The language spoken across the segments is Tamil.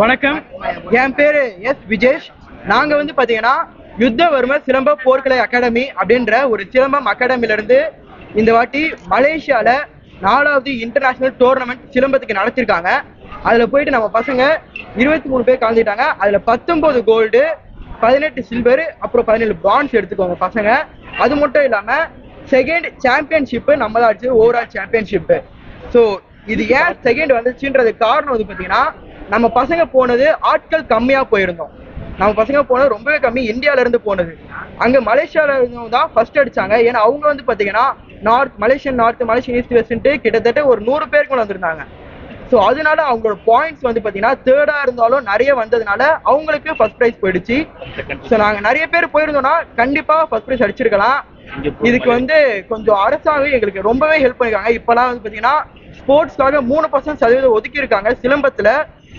வணக்கம். என் பேரு எஸ் விஜேஷ். நாங்க வந்து பாத்தீங்கன்னா யுத்தவர்ம சிலம்ப போர்க்கலை அகாடமி அப்படின்ற ஒரு சிலம்பம் அகாடமில இருந்து இந்த வாட்டி மலேசியால நாலாவது இன்டர்நேஷனல் டோர்னமெண்ட் சிலம்பத்துக்கு நடத்திருக்காங்க. அதுல போயிட்டு நம்ம பசங்க இருபத்தி மூணு பேர் கலந்துட்டாங்க அதுல பத்தொன்பது கோல்டு பதினெட்டு சில்வர் அப்புறம் பதினேழு பிரான்ஸ் எடுத்துக்கோங்க பசங்க. அது மட்டும் இல்லாம செகண்ட் சாம்பியன்ஷிப்பு நம்ம தான் ஆச்சு ஓவரால் சாம்பியன்ஷிப்பு ஸோ இது ஏன் செகண்ட் வந்துச்சுன்றது காரணம் வந்து பார்த்தீங்கன்னா நம்ம பசங்க போனது ஆட்கள் கம்மியா போயிருந்தோம். நம்ம பசங்க போனது ரொம்பவே கம்மி. இந்தியால இருந்து போனது. அங்க மலேசியால இருந்தவங்க தான் ஃபர்ஸ்ட் அடிச்சாங்க. ஏன்னா அவங்க வந்து பாத்தீங்கன்னா north Malaysian north Malaysian east west கிட்டத்தட்ட ஒரு நூறு பேருக்கு வந்திருந்தாங்க. ஸோ அதனால அவங்களோட பாயிண்ட்ஸ் வந்து பாத்தீங்கன்னா தேர்டா இருந்தாலும் நிறைய வந்ததுனால அவங்களுக்கு ஃபர்ஸ்ட் ப்ரைஸ் போயிடுச்சு. ஸோ நாங்க நிறைய பேர் போயிருந்தோம்னா கண்டிப்பா ஃபர்ஸ்ட் ப்ரைஸ் அடிச்சிருக்கலாம். இதுக்கு வந்து கொஞ்சம் அரசாங்கம் எங்களுக்கு ரொம்பவே ஹெல்ப் பண்ணிருக்காங்க. இப்பெல்லாம் வந்து பாத்தீங்கன்னா ஸ்போர்ட்ஸ்க்காக மூணு பர்சன்ட் சதவீதம் ஒதுக்கி இருக்காங்க சிலம்பத்துல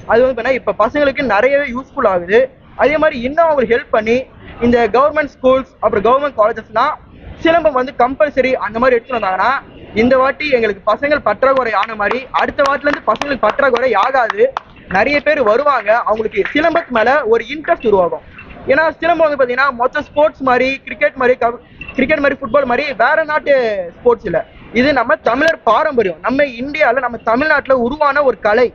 அது வந்து பாத்தீங்கன்னா இப்ப பசங்களுக்கு நிறையவே யூஸ்ஃபுல் ஆகுது. அதே மாதிரி இன்னும் அவங்களுக்கு ஹெல்ப் பண்ணி இந்த கவர்மெண்ட் ஸ்கூல்ஸ் அப்புறம் கவர்மெண்ட் காலேஜஸ்லாம் சிலம்பம் வந்து கம்பல்சரி அந்த மாதிரி எடுத்துட்டு வந்தாங்கன்னா இந்த வாட்டி எங்களுக்கு பசங்கள் பற்றாக்குறை ஆன மாதிரி அடுத்த வாட்டில இருந்து பசங்களுக்கு பற்றாக்குறை ஆகாது. நிறைய பேர் வருவாங்க. அவங்களுக்கு சிலம்பத்து மேல ஒரு இன்ட்ரெஸ்ட் உருவாகும். ஏன்னா சிலம்பம் வந்து பாத்தீங்கன்னா மொத்த ஸ்போர்ட்ஸ் மாதிரி கிரிக்கெட் மாதிரி கிரிக்கெட் மாதிரி ஃபுட்பால் மாதிரி வேற நாட்டு ஸ்போர்ட்ஸ் இல்ல. இது நம்ம தமிழர் பாரம்பரியம். நம்ம இந்தியாவில் நம்ம தமிழ்நாட்டில் உருவான ஒரு கலை.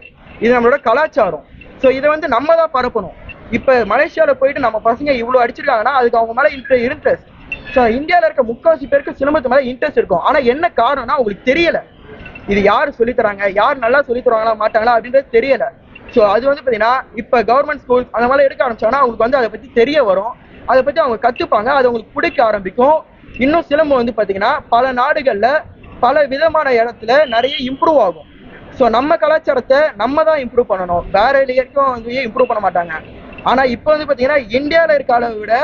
இது நம்மளோட கலாச்சாரம். ஸோ இதை வந்து நம்ம தான் பரப்பணும். இப்போ மலேசியாவில் போயிட்டு நம்ம பசங்க இவ்வளோ அடிச்சிருக்காங்கன்னா அதுக்கு அவங்க மேலே இன்ட்ரெஸ்ட் ஸோ இந்தியாவில் இருக்க முக்கால்வாசி பேருக்கு சினிமத்து மேலே இன்ட்ரெஸ்ட் இருக்கும். ஆனால் என்ன காரணம்னா அவங்களுக்கு தெரியல. இது யார் சொல்லித்தராங்க யார் நல்லா சொல்லித்தருவாங்களா மாட்டாங்களா அப்படின்றது தெரியல. ஸோ அது வந்து பார்த்தீங்கன்னா இப்போ கவர்மெண்ட் ஸ்கூல் அந்த மாதிரி எடுக்க ஆரம்பிச்சாங்கன்னா அவங்களுக்கு வந்து அதை பற்றி தெரிய வரும். அதை பற்றி அவங்க கற்றுப்பாங்க அது அவங்களுக்கு பிடிக்க ஆரம்பிக்கும். இன்னும் சிலம்பம் வந்து பார்த்தீங்கன்னா பல நாடுகளில் பல விதமான இடத்துல நிறைய இம்ப்ரூவ் ஆகும். ஸோ நம்ம கலாச்சாரத்தை நம்ம தான் இம்ப்ரூவ் பண்ணணும். வேற வரைக்கும் வந்து இம்ப்ரூவ் பண்ண மாட்டாங்க. ஆனா இப்போ வந்து பாத்தீங்கன்னா இந்தியால இருக்க அளவை விட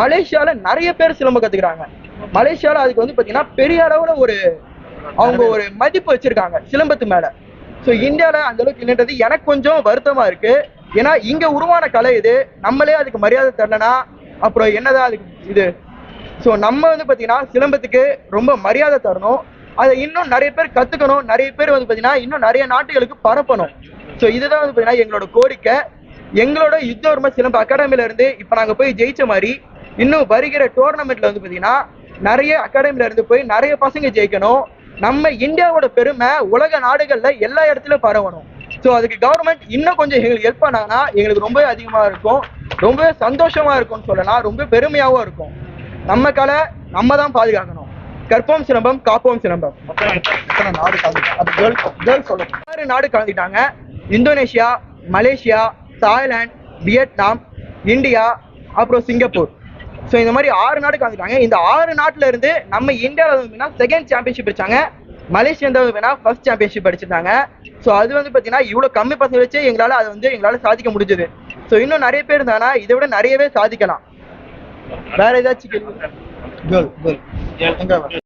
மலேசியால நிறைய பேர் சிலம்பம் கத்துக்கிறாங்க. மலேசியால அதுக்கு வந்து பாத்தீங்கன்னா பெரிய அளவுல ஒரு அவங்க ஒரு மதிப்பு வச்சிருக்காங்க சிலம்பத்து மேல. ஸோ இந்தியால அந்த அளவுக்கு இல்லைன்றது எனக்கு கொஞ்சம் வருத்தமா இருக்கு. ஏன்னா இங்க உருவான கலை இது. நம்மளே அதுக்கு மரியாதை தரலனா அப்புறம் என்னதான் அதுக்கு இது? ஸோ நம்ம வந்து பாத்தீங்கன்னா சிலம்பத்துக்கு ரொம்ப மரியாதை தரணும். அதை இன்னும் நிறைய பேர் கத்துக்கணும். நிறைய பேர் வந்து பாத்தீங்கன்னா இன்னும் நிறைய நாட்டுகளுக்கு பரப்பணும். ஸோ இதுதான் வந்து பாத்தீங்கன்னா எங்களோட கோரிக்கை. எங்களோட யுத்த உரிமை சிலம்பு அகாடமில இருந்து இப்ப நாங்க போய் ஜெயிச்ச மாதிரி இன்னும் வருகிற டோர்னமெண்ட்ல வந்து பாத்தீங்கன்னா நிறைய அகாடமில இருந்து போய் நிறைய பசங்க ஜெயிக்கணும். நம்ம இந்தியாவோட பெருமை உலக நாடுகள்ல எல்லா இடத்துலயும் பரவணும். ஸோ அதுக்கு கவர்மெண்ட் இன்னும் கொஞ்சம் எங்களுக்கு ஹெல்ப் பண்ணாங்கன்னா எங்களுக்கு ரொம்பவே அதிகமா இருக்கும். ரொம்பவே சந்தோஷமா இருக்கும்னு சொல்லலாம். ரொம்ப பெருமையாவும் இருக்கும். நம்ம கலை நம்ம தான் பாதுகாக்கணும். கற்போம் சிலம்பம் காப்போம் சிலம்பம். நாடு ஆறு நாடு கலந்துட்டாங்க. Indonesia Malaysia Thailand Vietnam India அப்புறம் சிங்கப்பூர். ஸோ இந்த மாதிரி ஆறு நாடு கலந்துட்டாங்க. இந்த ஆறு நாட்டுல இருந்து நம்ம இந்தியாவில் வந்து செகண்ட் சாம்பியன்ஷிப் அடிச்சாங்க. மலேசியா வந்து வேணா ஃபர்ஸ்ட் சாம்பியன்ஷிப் அடிச்சிருந்தாங்க. ஸோ அது வந்து பார்த்தீங்கன்னா இவ்வளோ கம்மி வச்சு எங்களால் அதை வந்து எங்களால் சாதிக்க முடிஞ்சது. ஸோ இன்னும் நிறைய பேர் இருந்தாங்கன்னா இதை விட நிறையவே சாதிக்கலாம். வேற ஏதாச்சும் கேள்வி? girl girl yeah.